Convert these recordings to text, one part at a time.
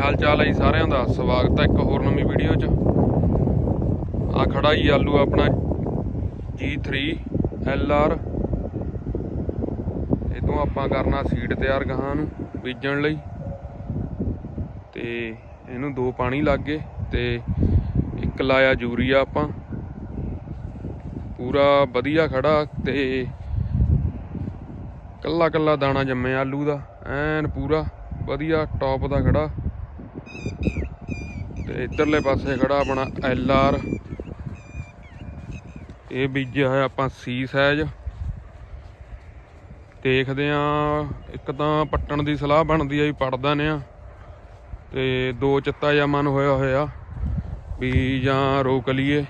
ਹਾਲ ਚਾਲ ਹੈ ਜੀ ਸਾਰਿਆਂ ਦਾ। ਸਵਾਗਤ ਹੈ ਇੱਕ ਹੋਰ ਨਵੀਂ ਵੀਡੀਓ 'ਚ। ਆ ਖੜਾ ਹੀ ਆਲੂ ਆਪਣਾ G3 LR ਇਹ ਤੋਂ ਆਪਾਂ ਕਰਨਾ ਸੀਡ ਤਿਆਰ ਗਾਹਾਂ ਨੂੰ ਬੀਜਣ ਲਈ। ਤੇ ਇਹਨੂੰ ਦੋ ਪਾਣੀ ਲੱਗ ਗਏ ਤੇ ਇੱਕ ਲਾਇਆ ਯੂਰੀਆ ਆਪਾਂ। ਪੂਰਾ ਵਧੀਆ ਖੜਾ ਤੇ ਕੱਲਾ ਕੱਲਾ ਦਾਣਾ ਜੰਮਿਆ ਆਲੂ ਦਾ। ਐਨ ਪੂਰਾ ਵਧੀਆ ਟੌਪ ਦਾ ਖੜਾ। ਤੇ ਇਧਰਲੇ ਪਾਸੇ ਖੜਾ ਆਪਣਾ ਐਲ ਆਰ। ਇਹ ਬੀਜਿਆ ਹੋਇਆ ਆਪਾਂ ਸੀ ਸਾਈਜ਼। ਦੇਖਦੇ ਆ ਇੱਕ ਤਾਂ ਪੱਟਣ ਦੀ ਸਲਾਹ ਬਣਦੀ ਆ ਵੀ ਪੜਦਾ ਨੇ ਆ ਤੇ ਦੋ ਚੱਤਾ ਜਾਂ ਮਨ ਹੋਇਆ ਹੋਇਆ, ਵੀ ਜਾਂ ਰੋਕ ਲਈਏ।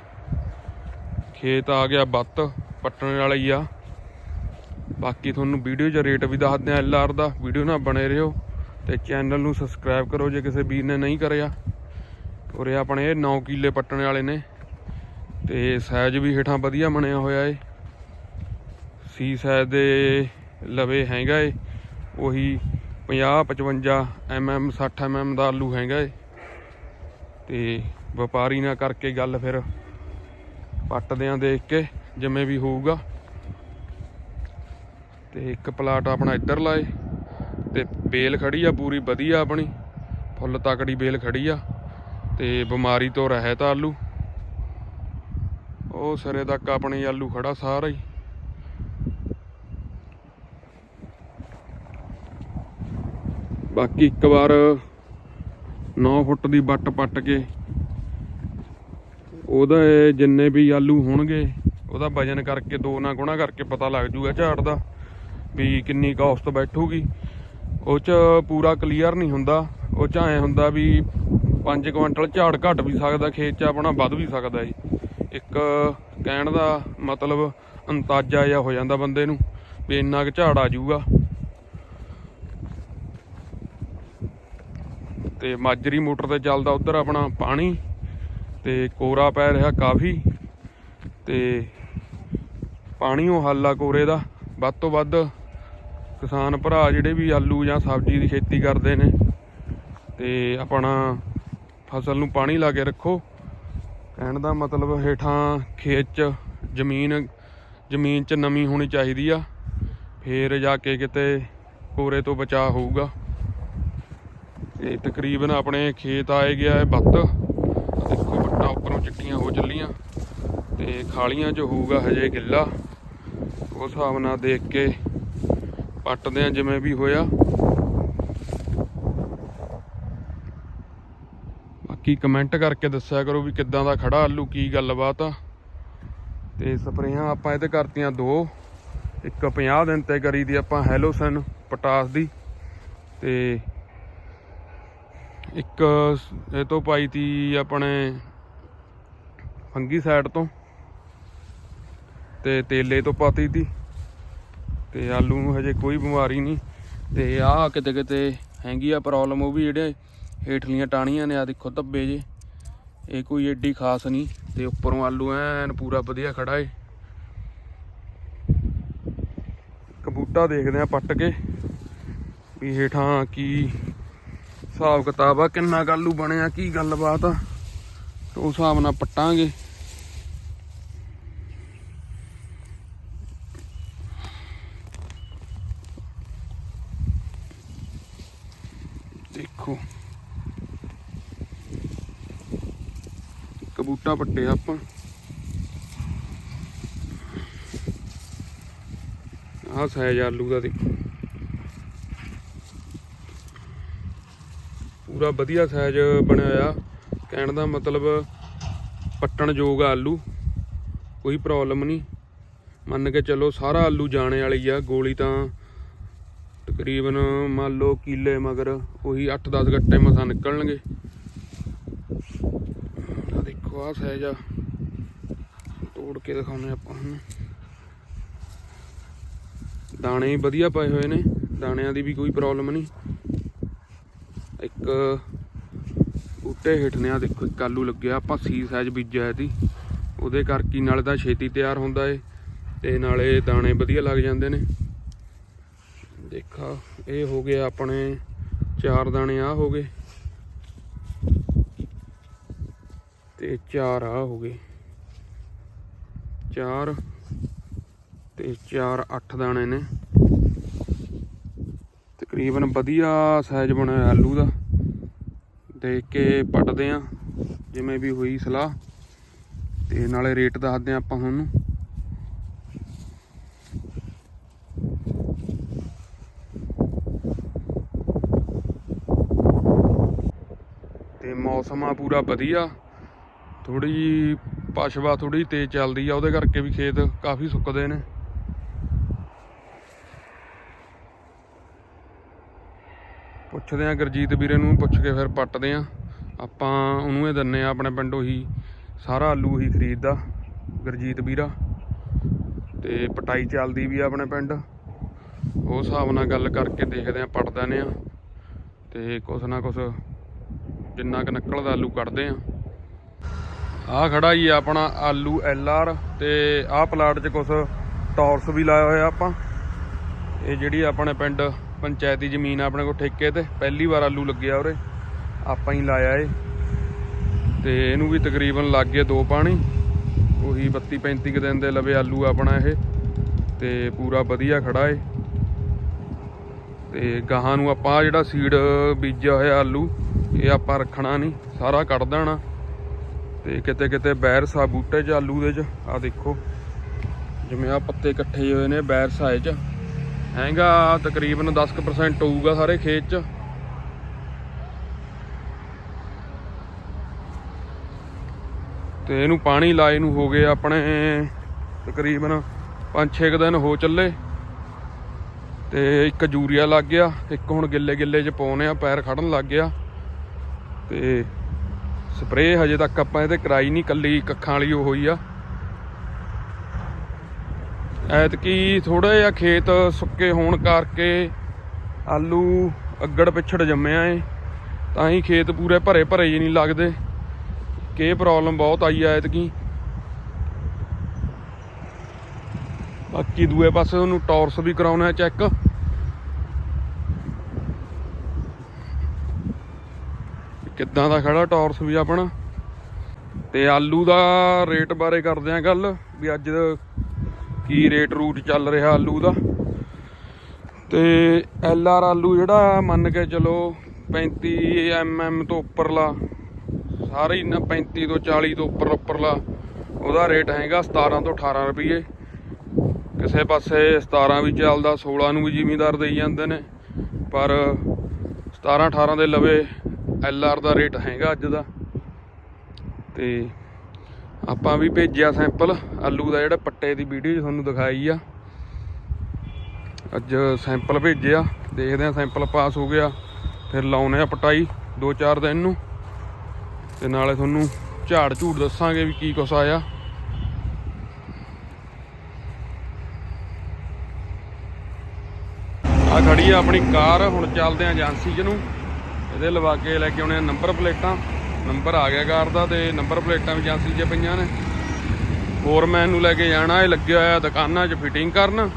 ਖੇਤ ਆ ਗਿਆ ਬੱਤ, ਪੱਟਣ ਵਾਲਾ ਹੀ ਆ। ਬਾਕੀ ਤੁਹਾਨੂੰ ਵੀਡੀਓ 'ਚ ਰੇਟ ਵੀ ਦੱਸਦੇ ਆ ਐਲ ਆਰ ਦਾ, ਵੀਡੀਓ ਨਾਲ ਬਣੇ ਰਹੋ। ਤੇ ਚੈਨਲ ਨੂੰ ਸਬਸਕ੍ਰਾਈਬ ਕਰੋ ਜੇ ਕਿਸੇ ਵੀਰ ਨੇ ਨਹੀਂ ਕਰਿਆ। ਉਰੇ ਆਪਣੇ 9 ਕਿੱਲੇ ਪੱਟਣ ਵਾਲੇ ਨੇ। ਤੇ ਸਾਈਜ਼ ਵੀ ਹੇਠਾਂ ਵਧੀਆ ਬਣਿਆ ਹੋਇਆ ਏ। ਸੀ ਸਾਈਜ਼ ਦੇ ਲਵੇ ਹੈਗਾ ਏ। ਉਹੀ 50 55 mm 60 mm ਦਾ ਆਲੂ ਹੈਗਾ ਏ। ਤੇ ਵਪਾਰੀ ਨਾਲ ਕਰਕੇ ਗੱਲ ਫਿਰ ਪੱਟਦਿਆਂ ਦੇਖ ਕੇ, ਜਿਵੇਂ ਵੀ ਹੋਊਗਾ। ਤੇ ਇੱਕ ਪਲਾਟ ਆਪਣਾ ਇੱਧਰ ਲਾਏ। ਤੇ ਬੇਲ ਖੜੀ ਆ, ਪੂਰੀ ਵਧੀਆ ਆਪਣੀ। ਫੁੱਲ ਤਕੜੀ ਬੇਲ ਖੜੀ ਆ ਤੇ ਬਿਮਾਰੀ ਤੋਂ ਰਹਿਤ ਆਲੂ। ਉਹ ਸਿਰੇ ਤੱਕ ਆਪਣੀ ਆਲੂ ਖੜਾ ਸਾਰਾ ਹੀ। ਬਾਕੀ ਇੱਕ ਵਾਰ 9 ਫੁੱਟ ਦੀ ਬੱਟ ਪੱਟ ਕੇ ਉਹਦਾ ਜਿੰਨੇ ਵੀ ਆਲੂ ਹੋਣਗੇ, ਉਹਦਾ ਵਜਨ ਕਰਕੇ, ਦੋ ਨਾਲ ਗੁਣਾ ਕਰਕੇ ਪਤਾ ਲੱਗ ਜੂਗਾ ਝਾੜ ਦਾ, ਵੀ ਕਿੰਨੀ ਕਾਸਟ ਬੈਠੂਗੀ। ਉਹ ਚ ਪੂਰਾ ਕਲੀਅਰ ਨਹੀਂ ਹੁੰਦਾ। ਉਹ ਚ ਐ ਹੁੰਦਾ ਵੀ 5 ਕੁਇੰਟਲ ਝਾੜ ਘਟ ਵੀ ਸਕਦਾ, ਖੇਤ ਚ ਆਪਣਾ ਵੱਧ ਵੀ ਸਕਦਾ ਜੀ ਇੱਕ ਕਹਿਣ ਦਾ ਮਤਲਬ ਅੰਦਾਜ਼ਾ ਜਿਹਾ ਹੋ ਜਾਂਦਾ ਬੰਦੇ ਨੂੰ ਵੀ ਇੰਨਾ ਕੁ ਝਾੜ ਆ ਜਾਊਗਾ। ਤੇ ਮਾਜਰੀ ਮੋਟਰ ਤੇ ਚੱਲਦਾ ਉਧਰ ਆਪਣਾ ਪਾਣੀ ਤੇ ਕੋਰਾ ਪੈ ਰਿਹਾ ਕਾਫੀ ਤੇ ਪਾਣੀੋਂ ਹੱਲ ਆ ਕੋਰੇ ਦਾ। ਵੱਧ ਤੋਂ ਵੱਧ ਕਿਸਾਨ ਭਰਾ ਜਿਹੜੇ ਵੀ ਆਲੂ ਜਾਂ ਸਬਜ਼ੀ ਦੀ ਖੇਤੀ ਕਰਦੇ ਨੇ ਤੇ ਆਪਣਾ ਫਸਲ ਨੂੰ ਪਾਣੀ ਲਾ ਕੇ ਰੱਖੋ। ਕਹਿਣ ਦਾ ਮਤਲਬ ਹੇਠਾਂ ਖੇਤ 'ਚ ਜ਼ਮੀਨ ਜ਼ਮੀਨ 'ਚ ਨਮੀ ਹੋਣੀ ਚਾਹੀਦੀ ਆ। ਫੇਰ ਜਾ ਕੇ ਕਿਤੇ ਕੋਰੇ ਤੋਂ ਬਚਾਅ ਹੋਊਗਾ। ਤੇ ਤਕਰੀਬਨ ਆਪਣੇ ਖੇਤ ਆਏ ਗਿਆ ਹੈ ਬੱਤ। ਦੇਖੋ ਵੱਟਾਂ ਉੱਪਰੋਂ ਚਿੱਟੀਆਂ ਹੋ ਚੱਲੀਆਂ ਤੇ ਖਾਲੀਆਂ 'ਚ ਹੋਊਗਾ ਹਜੇ ਗਿੱਲਾ। ਉਸ ਹਿਸਾਬ ਨਾਲ ਦੇਖ ਕੇ ਪੱਟਦੇ ਆ ਜਿਵੇਂ ਵੀ ਹੋਇਆ। ਬਾਕੀ ਕਮੈਂਟ ਕਰਕੇ ਦੱਸਿਆ ਕਰੋ ਵੀ ਕਿੱਦਾਂ ਦਾ ਖੜਾ ਆਲੂ, ਕੀ ਗੱਲਬਾਤ ਆ। ਤੇ ਸਪਰੇਆਂ ਆਪਾਂ ਇਹਦੇ ਕਰਤੀਆਂ ਦੋ। ਇੱਕ 50 ਦਿਨ ਤੇ ਕਰੀ ਦੀ ਆਪਾਂ ਹੈਲੋਸਨ ਪਟਾਸ ਦੀ। ਤੇ ਇੱਕ ਇਹ ਤੋਂ ਪਾਈ ਤੀ ਆਪਣੇ ਫੰਗੀ ਸਾਈਡ ਤੋਂ। ਤੇ ਤੇਲੇ ਤੋਂ ਪਾਤੀ ਤੀ। ਤੇ ਆਲੂ ਨੂੰ ਹਜੇ ਕੋਈ ਬਿਮਾਰੀ ਨਹੀਂ। ਤੇ ਆਹ ਕਿਤੇ ਕਿਤੇ ਹੈਗੀ ਆ ਪ੍ਰੋਬਲਮ ਉਹ ਵੀ ਜਿਹੜੇ ਹੇਠਲੀਆਂ ਟਾਣੀਆਂ ਨੇ ਆ ਦੇਖੋ ਧੱਬੇ ਜੇ। ਇਹ ਕੋਈ ਏਡੀ ਖਾਸ ਨਹੀਂ, ਤੇ ਉੱਪਰੋਂ ਆਲੂ ਐਨ ਪੂਰਾ ਵਧੀਆ ਖੜਾ ਏ। ਕਬੂਟਾ ਦੇਖਦੇ ਆ ਪੱਟ ਕੇ ਵੀ ਹੇਠਾਂ ਕੀ ਹਿਸਾਬ ਕਿਤਾਬ ਆ, ਕਿੰਨਾ ਕੁ ਆਲੂ ਬਣਿਆ, ਕੀ ਗੱਲਬਾਤ ਆ। ਉਹ ਹਿਸਾਬ ਨਾਲ ਪੱਟਾਂਗੇ ਦੇਖੋ ਬੂਟਾ ਪੱਟਿਆ ਆਪਾਂ। ਆਹ ਸਾਈਜ਼ ਆਲੂ ਦਾ ਦੇਖੋ। ਪੂਰਾ ਵਧੀਆ ਸਾਈਜ਼ ਬਣਿਆ ਹੋਇਆ। ਕਹਿਣ ਦਾ ਮਤਲਬ ਪੱਟਣ ਯੋਗ ਆਲੂ, ਕੋਈ ਪ੍ਰੋਬਲਮ ਨਹੀਂ। ਮੰਨ ਕੇ ਚੱਲੋ ਸਾਰਾ ਆਲੂ ਜਾਣੇ ਵਾਲੀ ਆ, ਗੋਲੀ ਤਾਂ ਤਕਰੀਬਨ ਮੰਨ ਲਓ ਕੀਲੇ ਮਗਰ ਉਹੀ 8-10 ਗੱਟੇ ਮਸਾ ਨਿਕਲਣਗੇ। ਦੇਖੋ ਆ ਸਾਈਜ਼ ਆ ਤੋੜ ਕੇ ਦਿਖਾਉਣੇ ਆਪਾਂ ਹੁਣ। ਦਾਣੇ ਵਧੀਆ ਪਏ ਹੋਏ ਨੇ। ਦਾਣਿਆਂ ਦੀ ਵੀ ਕੋਈ ਪ੍ਰੋਬਲਮ ਨਹੀਂ। ਇੱਕ ਬੂਟੇ ਹੇਠ ਨੇ ਆ, ਦੇਖੋ ਇੱਕ ਆਲੂ ਲੱਗਿਆ, ਆਪਾਂ ਸੀ ਸਾਈਜ਼ ਬੀਜਿਆ ਇਹਦੀ ਉਹਦੇ ਕਰਕੇ ਹੀ ਨਾਲੇ ਤਾਂ ਛੇਤੀ ਤਿਆਰ ਹੁੰਦਾ ਏ, ਤੇ ਨਾਲੇ ਦਾਣੇ ਵਧੀਆ ਲੱਗ ਜਾਂਦੇ ਨੇ। ਦੇਖਾ, ਇਹ ਹੋ ਗਿਆ ਆਪਣੇ ਚਾਰ ਦਾਣੇ ਆ ਹੋ ਗਏ। ਤੇ ਚਾਰ ਆ ਹੋ ਗਏ। ਚਾਰ ਤੇ ਚਾਰ ਅੱਠ ਦਾਣੇ ਨੇ। ਤਕਰੀਬਨ ਵਧੀਆ ਸਾਈਜ਼ ਬਣਿਆ ਆਲੂ ਦਾ। ਦੇਖ ਕੇ ਪਟਦੇ ਆ, ਜਿਵੇਂ ਵੀ ਹੋਈ ਸਲਾਹ। ਤੇ ਨਾਲੇ ਰੇਟ ਦੱਸਦੇ ਆ ਆਪਾਂ ਤੁਹਾਨੂੰ ਤੇ ਮੌਸਮ ਆ ਪੂਰਾ ਵਧੀਆ। ਥੋੜੀ ਜੀ ਪਛਵਾ ਥੋੜੀ ਤੇਜ਼ ਚੱਲਦੀ ਆ, ਉਹਦੇ ਕਰਕੇ ਵੀ ਖੇਤ ਕਾਫੀ ਸੁੱਕਦੇ ਨੇ। ਪੁੱਛਦੇ ਆ ਗੁਰਜੀਤ ਵੀਰੇ ਨੂੰ, ਪੁੱਛ ਕੇ ਫਿਰ ਪੱਟਦੇ ਆ ਆਪਾਂ ਉਹਨੂੰ ਇਹ ਦਿੰਨੇ ਆ ਆਪਣੇ ਪਿੰਡੋਂ ਹੀ ਸਾਰਾ ਆਲੂ ਹੀ ਖਰੀਦਦਾ, ਗੁਰਜੀਤ ਵੀਰਾ। ਤੇ ਪਟਾਈ ਚੱਲਦੀ ਵੀ ਆ ਆਪਣੇ ਪਿੰਡ। ਉਹ ਹਿਸਾਬ ਨਾਲ ਗੱਲ ਕਰਕੇ ਦੇਖਦੇ ਆ ਪੱਟ ਦਿੰਦੇ ਆ ਤੇ ਕੁਛ ਨਾ ਕੁਛ ਜਿੰਨਾ ਕੁ ਨਿਕਲਦਾ ਆਲੂ ਕੱਢਦੇ ਆ ਆਹ ਖੜਾ ਹੀ ਆਪਣਾ ਆਲੂ ਐਲ ਆਰ ਤੇ ਆਹ ਪਲਾਟ 'ਚ ਕੁਛ ਟੌਰਸ ਵੀ ਲਾਇਆ ਹੋਇਆ ਆਪਾਂ। ਇਹ ਜਿਹੜੀ ਆਪਣੇ ਪਿੰਡ ਪੰਚਾਇਤੀ ਜ਼ਮੀਨ ਆਪਣੇ ਕੋਲ ਠੇਕੇ ਤੇ, ਪਹਿਲੀ ਵਾਰ ਆਲੂ ਲੱਗਿਆ ਉਰੇ। ਆਪਾਂ ਹੀ ਲਾਇਆ ਏ ਤੇ ਇਹਨੂੰ ਵੀ ਤਕਰੀਬਨ ਲੱਗ ਗਏ ਦੋ ਪਾਣੀ। ਉਹੀ 32 35 ਕੁ ਦਿਨ ਦੇ ਲਵੇ ਆਲੂ ਆਪਣਾ ਇਹ। ਤੇ ਪੂਰਾ ਵਧੀਆ ਖੜਾ ਏ ਤੇ ਗਾਹਾਂ ਨੂੰ ਆਪਾਂ ਆਹ ਜਿਹੜਾ ਸੀਡ ਬੀਜਿਆ ਹੋਇਆ ਆਲੂ, ਇਹ ਆਪਾਂ ਰੱਖਣਾ ਨਹੀਂ, ਸਾਰਾ ਕੱਢ ਦੇਣਾ। ਤੇ ਕਿਤੇ ਕਿਤੇ ਬੈਰਸ ਆ ਬੂਟੇ 'ਚ, ਆਲੂ ਦੇ 'ਚ। ਆ ਦੇਖੋ, ਜਿਵੇਂ ਆ ਪੱਤੇ ਇਕੱਠੇ ਹੋਏ ਨੇ ਬੈਰਸ ਆਏ 'ਚ। ਹੈਗਾ, ਤਕਰੀਬਨ 10% ਹੋਊਗਾ ਸਾਰੇ ਖੇਤ 'ਚ। ਤੇ ਇਹਨੂੰ ਪਾਣੀ ਲਾਏ ਨੂੰ ਹੋ ਗਏ ਆਪਣੇ ਤਕਰੀਬਨ 5-6 ਦਿਨ ਹੋ ਚੱਲੇ। ਤੇ ਇੱਕ ਯੂਰੀਆ ਲੱਗ ਗਿਆ, ਇੱਕ ਹੁਣ ਗਿੱਲੇ ਗਿੱਲੇ 'ਚ ਪਾਉਨੇ ਆ, ਪੈਰ ਖੜਨ ਲੱਗ ਗਿਆ। ਤੇ ਸਪਰੇਅ ਹਜੇ ਤੱਕ ਆਪਾਂ ਇਹਦੇ ਕਰਾਈ ਨਹੀਂ, ਕੱਲੀ ਕੱਖਾਂ ਵਾਲੀ ਉਹ ਹੋਈ ਆ। ਐਤਕੀ ਥੋੜਾ ਜਿਹਾ ਖੇਤ ਸੁੱਕੇ ਹੋਣ ਕਰਕੇ ਆਲੂ ਅੱਗੜ ਪਿਛੜ ਜੰਮਿਆ ਏ ਤਾਂ ਹੀ ਖੇਤ ਪੂਰੇ ਭਰੇ ਭਰੇ ਹੀ ਨਹੀਂ ਲੱਗਦੇ। ਕਿ ਪ੍ਰੋਬਲਮ ਬਹੁਤ ਆਈ ਆ ਐਤਕੀ। ਬਾਕੀ ਦੂਏ ਪਾਸੇ ਉਹਨੂੰ ਟੌਰਸ ਵੀ ਕਰਾਉਣਾ, ਚੈੱਕ। ਕਿੱਦਾਂ ਦਾ ਖੜਾ ਟੌਰਸ ਵੀ ਆਪਣਾ? ਤੇ ਆਲੂ ਦਾ ਰੇਟ ਬਾਰੇ ਕਰਦੇ ਆ ਗੱਲ, ਵੀ ਅੱਜ ਕੀ ਰੇਟ ਰੂਟ ਚੱਲ ਰਿਹਾ ਆਲੂ ਦਾ। ਤੇ ਐਲ ਆਰ ਆਲੂ ਜਿਹੜਾ ਮੰਨ ਕੇ ਚਲੋ 35 ਐਮਐਮ ਤੋਂ ਉੱਪਰਲਾ, ਸਾਰੇ ਹੀ 35 ਤੋਂ 40 ਤੋਂ ਉੱਪਰ ਉੱਪਰਲਾ, ਉਹਦਾ ਰੇਟ ਹੈਗਾ 17 ਤੋਂ 18 ਰੁਪਏ ਕਿਸੇ ਪਾਸੇ 17 ਵੀ ਚੱਲਦਾ 16 ਨੂੰ ਵੀ ਜ਼ਿਮੀਂਦਾਰ ਦੇਈ ਜਾਂਦੇ ਨੇ, ਪਰ 17 18 ਦੇ ਲਵੇ ਐਲ ਆਰ ਦਾ ਰੇਟ ਹੈਗਾ ਅੱਜ ਦਾ। ਤੇ ਆਪਾਂ ਵੀ ਭੇਜਿਆ ਸੈਂਪਲ। ਆਲੂ ਦਾ ਜਿਹੜਾ ਪੱਟੇ ਦੀ ਵੀਡੀਓ ਤੁਹਾਨੂੰ ਦਿਖਾਈ ਆ। ਅੱਜ ਸੈਂਪਲ ਭੇਜਿਆ। ਦੇਖਦੇ ਆ ਸੈਂਪਲ ਪਾਸ ਹੋ ਗਿਆ। ਫਿਰ ਲਾਉਨੇ ਆ ਪਟਾਈ 2-4 ਦਿਨ ਨੂੰ। ਤੇ ਨਾਲੇ ਤੁਹਾਨੂੰ ਝਾੜ ਝੂੜ ਦੱਸਾਂਗੇ ਵੀ ਕੀ ਕੁਛ ਆਇਆ। ਆ ਖੜੀ ਆ ਆਪਣੀ ਕਾਰ। ਹੁਣ ਚੱਲਦੇ ਆ ਏਜੰਸੀ ਚ ਨੂੰ। ਇਹਦੇ ਲਵਾ ਕੇ ਲੈ ਕੇ ਆਉਣੇ ਨੰਬਰ ਪਲੇਟਾਂ। ਨੰਬਰ ਆ ਗਿਆ ਕਾਰ ਦਾ ਤੇ ਨੰਬਰ ਪਲੇਟਾਂ ਵੀ ਏਜੰਸੀ 'ਚ ਪਈਆਂ ਨੇ। ਫੋਰਮੈਨ ਨੂੰ ਲੈ ਕੇ ਜਾਣਾ, ਇਹ ਲੱਗਿਆ ਹੋਇਆ ਦੁਕਾਨਾਂ 'ਚ ਫਿਟਿੰਗ ਕਰਨ।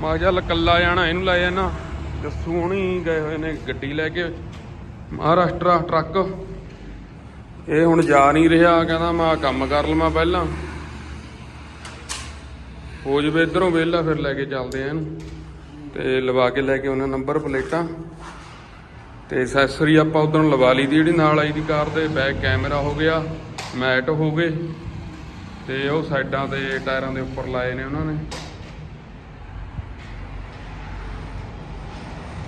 ਮੈਂ ਕਿਹਾ ਚੱਲ ਕੱਲਾ ਜਾਣਾ, ਇਹਨੂੰ ਲੈ ਜਾਣਾ। ਜੱਸੂ ਹੁਣੀ ਗਏ ਹੋਏ ਨੇ ਗੱਡੀ ਲੈ ਕੇ। ਮਹਾਰਾਸ਼ਟਰ ਟਰੱਕ। ਇਹ ਹੁਣ ਜਾ ਨਹੀਂ ਰਿਹਾ, ਕਹਿੰਦਾ ਮੈਂ ਕੰਮ ਕਰ ਲਵਾਂ ਪਹਿਲਾਂ। ਹੋ ਜਵੇ ਇਧਰੋਂ ਵਿਹਲਾ, ਫਿਰ ਲੈ ਕੇ ਚੱਲਦੇ ਆ ਇਹਨੂੰ। ਤੇ ਲਵਾ ਕੇ ਲੈ ਕੇ ਉਹਨਾਂ ਨੰਬਰ ਪਲੇਟਾਂ। ਤੇ ਐਕਸੈਸਰੀ ਆਪਾਂ ਉਧਰੋਂ ਲਵਾ ਲਈ ਦੀ, ਜਿਹੜੀ ਨਾਲ ਆਈ ਦੀ ਕਾਰ ਦੇ ਬੈਕ ਕੈਮਰਾ ਹੋ ਗਿਆ, ਮੈਟ ਹੋ ਗਏ, ਤੇ ਉਹ ਸਾਈਡਾਂ ਤੇ ਟਾਇਰਾਂ ਦੇ ਉੱਪਰ ਲਾਏ ਨੇ ਉਹਨਾਂ ਨੇ।